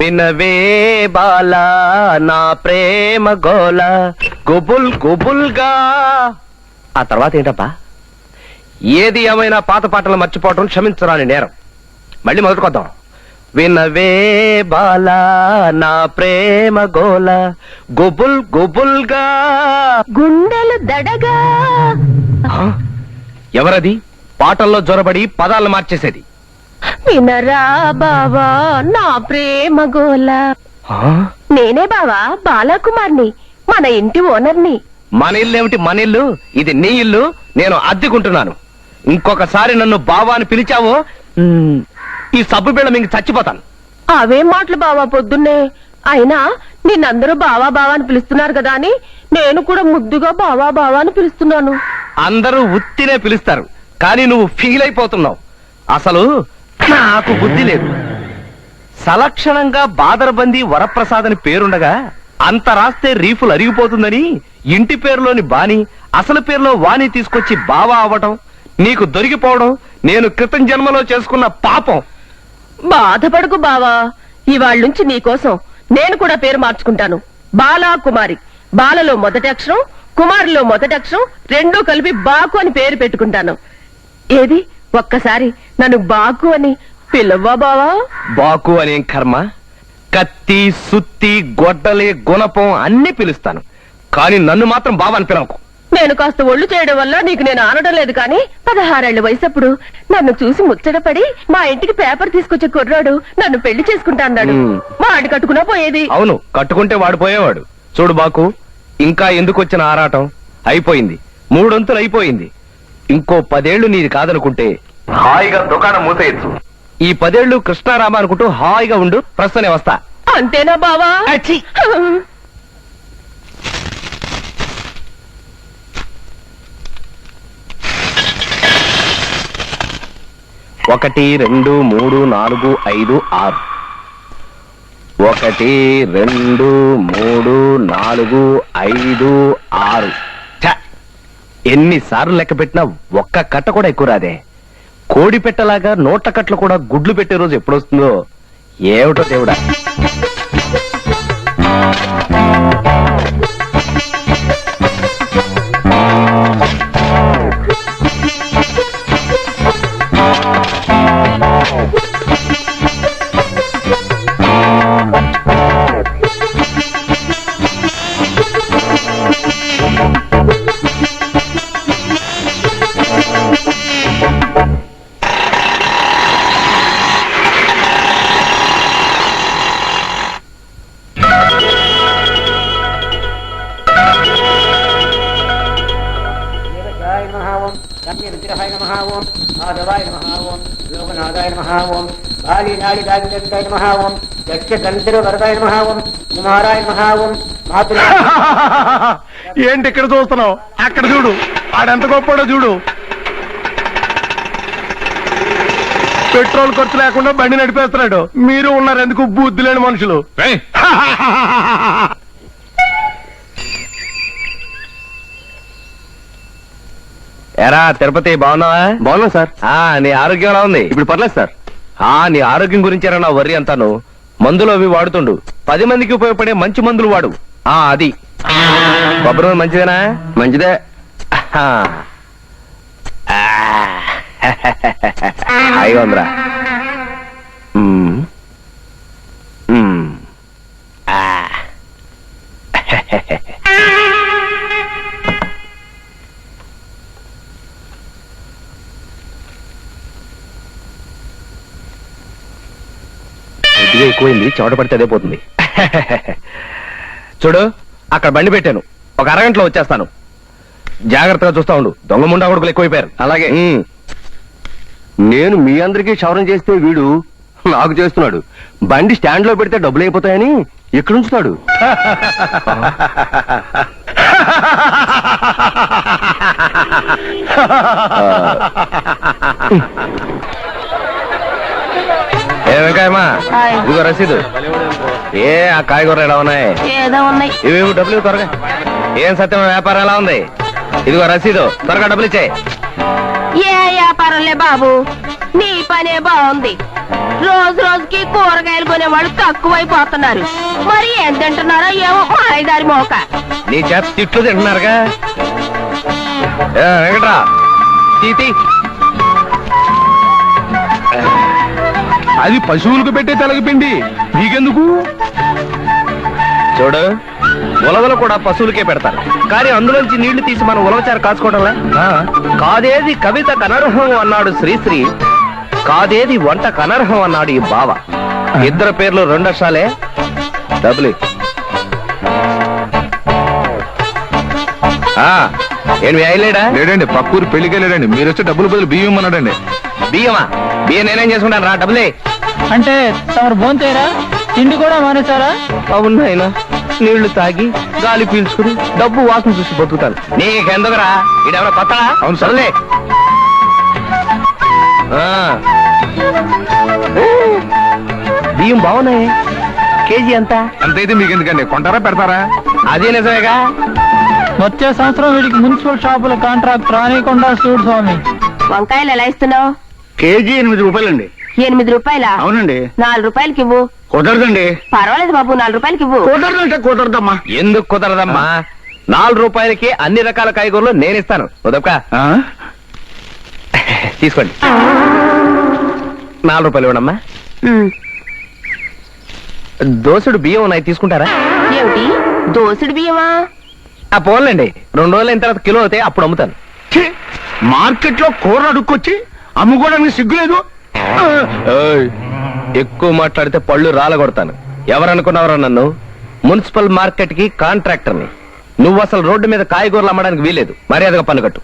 వినవే బాలా నా ప్రేమ గోల. గుబుల్ గుబుల్గా. ఆ తర్వాత ఏంటప్పా ఏది ఏమైనా పాత పాటలు మర్చిపోవటం క్షమించరాని నేరం. మళ్ళీ మొదలుకొద్దాం. వినవే బాలా నా ప్రేమ గోల. గుబుల్ గుబుల్గా. గుండెలు దడగా? ఎవరది? పాటల్లో జొరబడి పదాలు మార్చేసేది. వినరా బావా నా ప్రేమ గోల? నేనే బావా బాలకుమార్ని మన ఇంటి ఓనర్ని. మన ఇల్లు ఏమిటి మన ఇల్లు? ఇది నీ ఇల్లు నేను అద్దెకుంటున్నాను. ఇంకొకసారి నన్ను బావా అని పిలిచావో ఈ సబ్బు బిళ్ళ మీకు చచ్చిపోతాను. అవే మాటలు బావా పొద్దున్నే. అయినా నిన్నందరూ బావా బావా అని పిలుస్తున్నారు కదా అని నేను కూడా ముద్దుగా బావా బావా అని పిలుస్తున్నాను. అందరూ ఉత్తినే పిలుస్తారు కానీ నువ్వు ఫీల్ అయిపోతున్నావు. అసలు నాకు బుద్ధి లేదు. సలక్షణంగా బాదరబంది వరప్రసాద్ అని పేరుండగా అంత రాస్తే రీఫులు అరిగిపోతుందని ఇంటి పేరులోని బాని అసలు పేరులో వాణి తీసుకొచ్చి బావా అవ్వటం నీకు దొరికిపోవడం నేను క్రితం జన్మలో చేసుకున్న పాపం. బాధపడకు బావా. ఇవాళ నుంచి నీకోసం నేను కూడా పేరు మార్చుకుంటాను. బాలా కుమారి. బాలలో మొదటి అక్షరం కుమారిలో మొదటి అక్షరం రెండూ కలిపి బాకు అని పేరు పెట్టుకుంటాను. ఏది? ఒక్కసారి నన్ను బాకు అని పిలవ్వా బావా? బాకు అనేం కర్మ కత్తి సుత్తి గొడ్డలి గుణపం అన్ని పిలుస్తాను. కానీ నన్ను మాత్రం బావా అని పిలవకు. నేను కాస్త ఒళ్ళు చేయడం వల్ల నీకు నేను ఆనడం లేదు కానీ పదహారేళ్ళ వయసప్పుడు నన్ను చూసి ముచ్చటపడి మా ఇంటికి పేపర్ తీసుకొచ్చే కుర్రాడు నన్ను పెళ్ళి చేసుకుంటా అన్నాడు. ఆడి కట్టుకున్నా పోయేది. అవును కట్టుకుంటే వాడు పోయేవాడు. చూడు బాకు ఇంకా ఎందుకు వచ్చిన ఆరాటం? అయిపోయింది. మూడొంతులు అయిపోయింది. ఇంకో పదేళ్ళు నీది కాదనుకుంటే హాయిగా దుకాణం మూసేయచ్చు. ఈ పదేళ్ళు కృష్ణారామ అనుకుంటూ హాయిగా ఉండు ప్రస్తుతనే వస్తా. అంతేనా బావా? అచ్చి. ఒకటి రెండు మూడు నాలుగు ఐదు ఆరు. ఒకటి రెండు మూడు నాలుగు ఐదు ఆరు. ఛ! ఎన్నిసార్లు లెక్క పెట్టినా ఒక్క కట్ట కూడా ఎక్కువ రాదే. కోడి పెట్టలాగా నోట్ల కట్లు కూడా గుడ్లు పెట్టే రోజు ఎప్పుడొస్తుందో ఏమిటో దేవుడా? లోకనాథాయ నమః ఓం బాలి నాడి దాగిదాయ నమః ఓం యక్ష గంధర్వ వరదాయ నమః ఓం కుమారాయ నమః ఓం మాతృ ఏంటి ఇక్కడ చూస్తున్నావు? అక్కడ చూడు. ఆడెంత గొప్పడో చూడు. పెట్రోల్ ఖర్చు లేకుండా బండి నడిపేస్తున్నాడు. మీరు ఉన్నారు ఎందుకు బుద్ధి లేని మనుషులు? ఎరా తిరుపతి బాగున్నావా? బాగున్నా సార్. ఆ నీ ఆరోగ్యం ఎలా ఉంది? ఇప్పుడు పర్లేదు సార్. ఆ నీ ఆరోగ్యం గురించేరా నా వర్రి అంతాను. మందులు అవి వాడుతుండు. పది మందికి ఉపయోగపడే మంచి మందులు వాడు. ఆ అది. కొబ్బరి మంచిదేనా? మంచిదే. ఆహా. కొద్దిగా ఎక్కువైంది చెమట పడితే అదే పోతుంది. చూడు అక్కడ బండి పెట్టాను. ఒక అరగంటలో వచ్చేస్తాను. జాగ్రత్తగా చూస్తా ఉండు. దొంగ ముండా కొడుకులు ఎక్కువైపోయారు. అలాగే. నేను మీ అందరికీ క్షవరం చేస్తే వీడు నాకు చేస్తున్నాడు. బండి స్టాండ్లో పెడితే డబ్బులు అయిపోతాయని ఎక్కడ ఉంచుతాడు. ఏ వెంకాయమ్మా హాయ్. ఇదిగో రసీదు. ఏ ఆ కాయగూరలు ఎలా ఉన్నాయి? ఏదో ఉన్నాయి. ఇవి డబ్బులు? త్వరగా. ఏం సత్యం? వ్యాపారం ఎలా ఉంది? ఇదిగో రసీదు. త్వరగా డబ్బులు ఇచ్చాయి. ఏ వ్యాపారంలే బాబు? నీ పనే బాగుంది. రోజు రోజుకి కూరగాయలు కొనేవాళ్ళు తక్కువైపోతున్నారు. మరి ఏం తింటున్నారో ఏమో మాయదారి మోక. నీ చేత తిట్లు తింటున్నారుగా. వెంకట్రా. తీతి. అది పశువులకు పెట్టే తెలగపిండి. నీకెందుకు? చూడు ఉలవలు కూడా పశువులకే పెడతారు. కానీ అందులోంచి నీళ్ళు తీసి మనం ఉలవచారు కాచుకోవడంలే కాదేది కవిత కనర్హం అన్నాడు శ్రీశ్రీ. కాదేది వంట కనర్హం అన్నాడు ఈ బావ. ఇద్దరు పేర్లు రెండు అక్షరాలే డబ్బులు. ఇ. ఆ, ఏం వేయలేడా లేడండి పక్కూరు పెళ్ళికి వెళ్ళాడండి మీరు వచ్చి డబ్బులు బదులు బియ్యం అన్నాడండి బియ్యమా? బియ్యం నేనేం చేసుకుంటాను రా డబ్బులే. అంటే తమరు భోంతేరా తిండి కూడా మానేశారా? అవును ఆయన నీళ్ళు తాగి గాలి పీల్చుకుని డబ్బు వాసన చూసి బతుకుతాను. నీకెందుకురా? ఇడెవరో కొత్తడా అవును సార్. సర్లే. ఆ. బియ్యం బాగున్నాయి? కేజీ ఎంత? అంతైతే మీకు ఎందుకండి కొంటారా పెడతారా? అదే నిజమేగా? వచ్చే సంవత్సరం వీడికి మున్సిపల్ షాపుల కాంట్రాక్ట్ రానికుండా చూడు స్వామి. వంకాయలు ఎలా ఇస్తున్నావు? కేజీ ఎనిమిది రూపాయలండి. ఎనిమిది రూపాయలా. అవునండి. నాలుగు రూపాయలకి ఇవ్వు కుదరదండి. పర్వాలేదు బాబు నాలుగు రూపాయలకి ఇవ్వు కుదరదంటే కుదరదమ్మా. ఎందుకు కుదరదమ్మా? నాలుగు రూపాయలకి అన్ని రకాల కాయగూరలు నేను ఇస్తాను? తీసుకోండి. నాలుగు రూపాయలు ఇవ్వడమ్మా. దోసుడు బియ్యం ఉన్నాయి తీసుకుంటారా? ఏమిటి? దోసుడు బియ్యమా? ఆ పోన్లేండి. రెండు రోజులు అయిన తర్వాత కిలో అయితే అప్పుడు అమ్ముతాను! మార్కెట్లో కూర అడుక్కొచ్చి అమ్ముకోవడానికి సిగ్గులేదు. ఎక్కువ మాట్లాడితే పళ్ళు రాలగొడతాను. ఎవరనుకున్నావరా నన్ను? మున్సిపల్ మార్కెట్కి కాంట్రాక్టర్ని. నువ్వు అసలు రోడ్డు మీద కాయగూరలు అమ్మడానికి వీలేదు మర్యాదగా పన్ను కట్టు.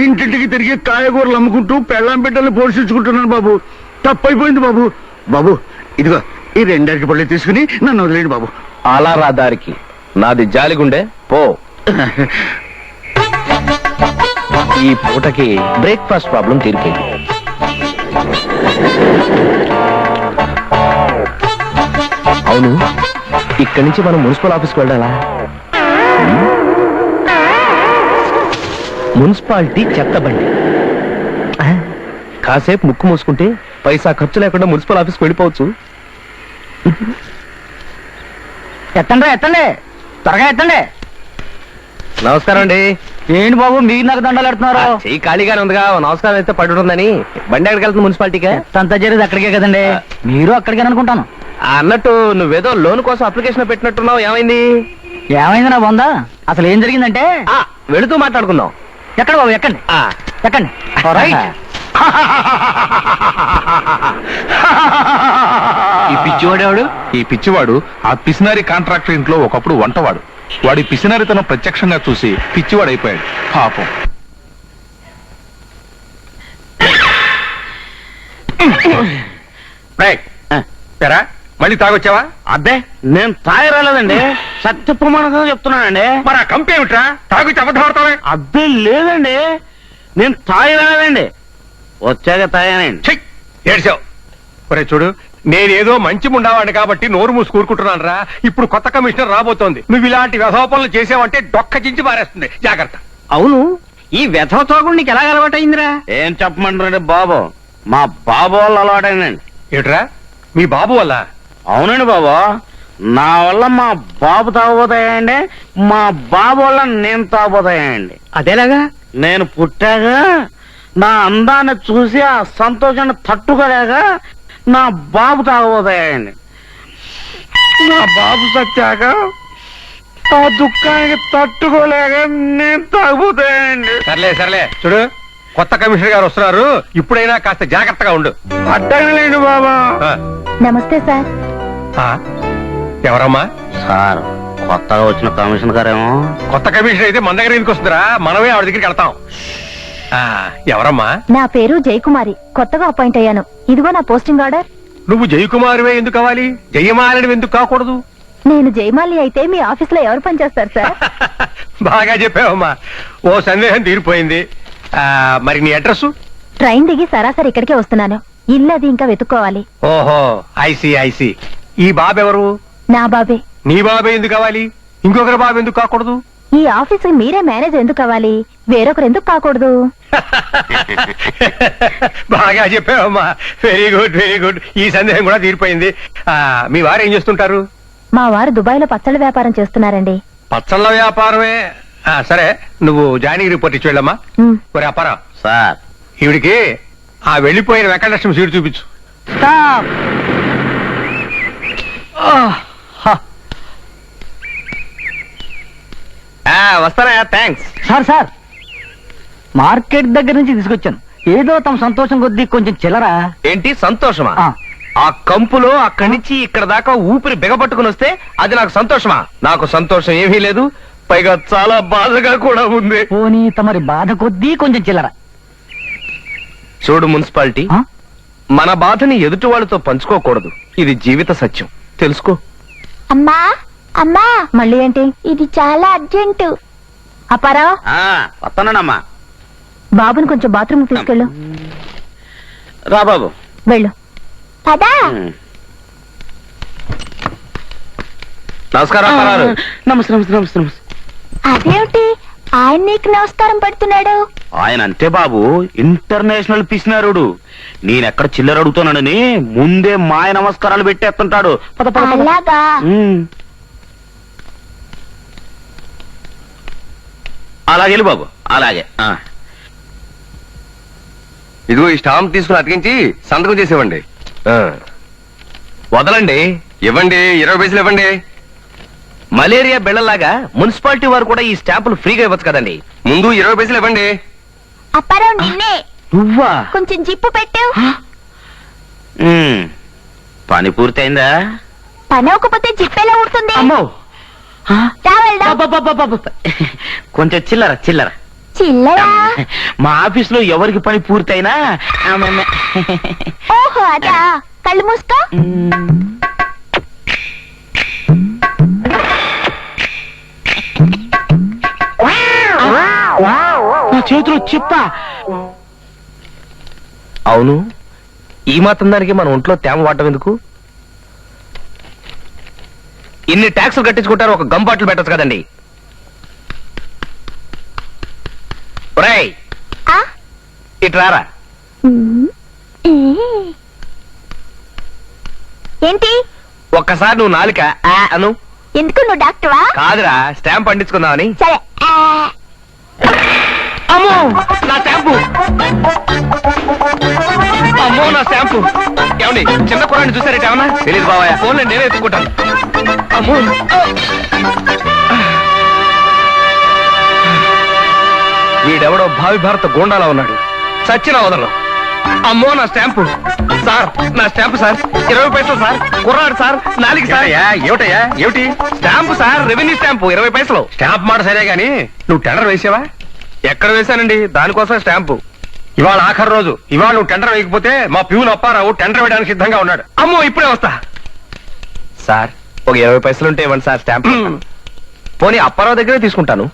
ఇంటింటికి తిరిగి కాయగూరలు అమ్ముకుంటూ పెళ్ళాం బిడ్డల్ని పోషించుకుంటున్నాను బాబు. తప్పైపోయింది బాబు. బాబు ఇదిగో ఈ రెండరికి పళ్ళు తీసుకుని నన్ను వదిలేండి బాబు. అలా రా దారికి. నాది జాలిగుండే. పో. ఈ పూటకి బ్రేక్ఫాస్ట్ ప్రాబ్లం తీరిపోయింది అవును ఇక్కడి నుంచి మనం మున్సిపల్ ఆఫీస్కి వెళ్ళాలా? మున్సిపాలిటీ చెత్త బండి. ఆ, కాసేపు ముక్కు మూసుకుంటే పైసా ఖర్చు లేకుండా మున్సిపల్ ఆఫీస్కి వెళ్ళిపోవచ్చు. ఎత్తండి ఎత్తండి. త్వరగా ఎత్తండి. నమస్కారం అండి. ఏంటి బాబు మీరు నాకు దండాలు పెడుతున్నారు? చెయ్యి ఖాళీగానే ఉందిగా. ఓ నమస్కారం అయితే పడి ఉంటుందని బండి ఎక్కడికి వెళ్తుంది మున్సిపాలిటీకి? అంతా జరిగేది అక్కడికే కదండి? మీరు అక్కడికే అనుకుంటాను. అన్నట్టు నువ్వేదో లోన్ కోసం అప్లికేషన్ పెట్టినట్టున్నావు. ఏమైంది? ఏమైంది నా బొందా? అసలు ఏం జరిగిందంటే? ఆ, వెళుతూ మాట్లాడుకుందాం. ఎక్కడ బాబు ఎక్కండి. ఆ. ఎక్కండి. ఈ పిచ్చివాడేవాడు? ఈ పిచ్చివాడు ఆ పిసినారి కాంట్రాక్టర్ ఇంట్లో ఒకప్పుడు వంటవాడు. వాడి పిసినారితనం ప్రత్యక్షంగా చూసి పిచ్చివాడైపోయాడు. పాపం. మళ్ళీ తాగొచ్చావా? అబ్బే నేను తాగరాలేదండి. సత్య ప్రమాణంగా చెప్తున్నానండి. మరి ఆ కంపి ఏమిట్రా? తాగుచ్చి అబద్ధపడతావే అబ్బే లేదండి. నేను తాగరాలేదండి. వచ్చాక తాగానండి. ఏడ్చావు. ఒరే చూడు నేనేదో మంచి ఉండవాడిని కాబట్టి నోరు మూసి కూరుకుంటున్నాను రా ఇప్పుడు కొత్త కమిషనర్ రాబోతోంది. నువ్వు ఇలాంటి వ్యధోపనలు చేసావంటే డొక్క చించి పారేస్తుంది. జాగ్రత్త. అవును ఈ వ్యథ తాగుడు నీకు ఎలా అలవాటైందిరా? ఏం చెప్పమంటారండి బాబు? మా బాబు వాళ్ళు అలవాటైందండి. ఏట్రా మీ బాబు వల్ల? అవునండి బాబు. నా వల్ల మా బాబు తాగబోతాయండి. మా బాబు వల్ల నేను తాగబోతాయండి. అదేలాగా? నేను పుట్టాక నా అందాన్ని చూసి ఆ సంతోషాన్ని తట్టుకోలేక నా బాబు తాగబోతాయండి నా బాబు సత్యాక ఆ దుఃఖానికి తట్టుకోలేక నేను తాగబోతాయండి సర్లే సర్లే. చూడు కొత్త కమిషనర్ గారు వస్తున్నారు. ఇప్పుడైనా కాస్త జాగ్రత్తగా ఉండు. అట్టగలేండి బాబా. ఆ, నమస్తే సార్. ఆ, ఎవరమ్మా? సార్ కొత్తగా వచ్చిన కమిషన్ గారేమో? కొత్త కమిషనర్ అయితే మన దగ్గర ఎందుకు వస్తుందిరా? మనమే ఆవిడ దగ్గరికి వెళ్తాం. ఎవరమ్మా? నా పేరు జయకుమారి. కొత్తగా అపాయింట్ అయ్యాను. ఇదిగో నా పోస్టింగ్ ఆర్డర్. నువ్వు జయకుమారివే ఎందుకు కావాలి? జయమాలని ఎందుకు కాకూడదు? నేను జయమాలి అయితే మీ ఆఫీస్లో ఎవరు పనిచేస్తారు సార్? బాగా చెప్పావమ్మా. ఓ సందేహం తీరిపోయింది. ఆ, మరి నీ అడ్రస్ ట్రైన్ దిగి సరాసరి ఇక్కడికే వస్తున్నాను. ఇల్లు అది ఇంకా వెతుక్కోవాలి. ఓహో ఐసి ఐసి ఈ బాబు ఎవరు నా బాబే. నీ బాబే ఎందుకు కావాలి? ఇంకొకరి బాబు ఎందుకు కాకూడదు? ఈ ఆఫీస్ మీరే మేనేజ్ ఎందుకు అవ్వాలి వేరొకరు ఎందుకు కాకూడదు? బాగా చెప్పావమ్మా. వెరీ గుడ్ వెరీ గుడ్ ఈ సందేహం కూడా తీరిపోయింది. ఆ, మీ వారు ఏం చేస్తుంటారు? మా వారు దుబాయ్లో పచ్చళ్ళ వ్యాపారం చేస్తున్నారండి. పచ్చళ్ళ వ్యాపారమే? ఆ, సరే నువ్వు జాయినింగ్ రిపోర్ట్ ఇచ్చి వెళ్ళమ్మా. ఉమ్. ఒరే అప్పారా. సార్. ఈవిడికి ఆ వెళ్ళిపోయిన వెంకటలక్ష్మి సీటు చూపించు. వస్తానా థ్యాంక్స్ సార్ సార్. మార్కెట్ దగ్గర నుంచి తీసుకొచ్చాను. ఏదో తమ సంతోషం కొద్దీ కొంచెం చిల్లరా. ఏంటి? సంతోషమా? ఆ. ఆ కంపులో అక్కడి నుంచి ఇక్కడ దాకా ఊపిరి బిగపట్టుకుని వస్తే అది నాకు సంతోషమా? నాకు సంతోషం ఏమీ లేదు. పైగా చాలా బాధగా కూడా ఉంది. పోనీ తమరి బాధ కొద్దీ కొంచెం చిల్లర. చూడు మున్సిపాలిటీ. ఆ? మన బాధని ఎదుటి వాళ్ళతో పంచుకోకూడదు. ఇది జీవిత సత్యం. తెలుసుకో. అమ్మా అమ్మా. మళ్ళీ ఏంటి? ఇది చాలా అర్జెంటు. అపారా వస్తానమ్మా. బాబుని కొంచెం బాత్రూమ్ తీసుకెళ్ళు. రా బాబు. వెళ్ళు. పదా. నమస్కారం అప్పారావు. నమస్తే నమస్తే నమస్తే నమస్తే. అదేమిటి? ఆయన నీకు నమస్కారం పెడుతున్నాడు? ఆయన అంతే బాబు ఇంటర్నేషనల్ పిసినారుడు. నేనెక్కడ చిల్లర అడుగుతానని ముందే మాయ నమస్కారాలు పెట్టేస్తుంటాడు. పద పద పద. అలాగా. ఉమ్. అలాగే వెళ్ళు బాబు అలాగే. ఆ. ఇదిగో ఈ స్టాంప్ తీసుకుని అతికించి సంతకం చేసేవ్వండి. వదలండి. ఇవ్వండి ఇరవై పైసలు ఇవ్వండి. మలేరియా బిళ్ళలాగా మున్సిపాలిటీ వారు కూడా ఈ స్టాంపులు ఫ్రీగా ఇవ్వచ్చు కదండి. ముందు ఇరవై పైసలు ఇవ్వండి. అప్పారావు నిన్నే నువ్వా? కొంచెం జిప్పు పెట్టు. ఉమ్. పని పూర్తయిందా? పని అవ్వకపోతే జిప్పు ఎలా అమ్మో. అబ్బబ్బబ్బబ్బబ్బ. కొంచెం చిల్లర చిల్లర. చిల్లరా మా ఆఫీస్లో ఎవరికి పని పూర్తయినా ఆమె- ఓహో అదా? కళ్ళు మూసుకో. నా చేతిలో చిప్ప. అవును ఈ మాత్రం దానికి మన ఒంట్లో తేమ వాడటం ఎందుకు? ఇన్ని ట్యాక్సులు కట్టించుకుంటారు ఒక గమ్ బాటిల్ పెట్టచ్చు కదండి. ఒరేయ్! ఆ? ఇటు రారా? ఉమ్. ఏ. ఏంటి? ఒక్కసారి నువ్వు నాలుక ఆ అను. ఎందుకు నువ్వు డాక్టర్వా? కాదురా స్టాంప్ పండించుకుందామని. సరే. అమ్మో నా స్టాంపు. అమ్మో నా స్టాంపు. ఏమండి చిన్న కురాన్ని చూసారేట ఏమన్నా? తెలియదు బాబాయ్ ఫోన్ నేనే ఎత్తుకుంటాను అమ్మో. వీడెవడో భావి భారత గోండాలా ఉన్నాడు. సచ్చిన వదలను. అమ్మో నా స్టాంపు. సార్ నా స్టాంపు సార్. ఇరవై పైసలు సార్. కుర్రాడు సార్. నాలుగు సార్. ఏమిటయ్యా? ఏమిటి? Stamp sir revenue stamp. ఇరవై పైసలు. స్టాంప్ మాట సరే గాని నువ్వు టెండర్ వేసావా? ఎక్కడ వేశానండి? దానికోసం స్టాంపు. ఇవాళ ఆఖరి రోజు. ఇవాళ నువ్వు టెండర్ వేయకపోతే మా ప్యూన్ అప్పారావు టెండర్ వేయడానికి సిద్ధంగా ఉన్నాడు. అమ్మో ఇప్పుడే వస్తా. సార్ ఒక ఇరవై పైసలు ఉంటే ఇవ్వండి సార్ స్టాంప్. పోనీ అప్పారావు దగ్గరే తీసుకుంటాను.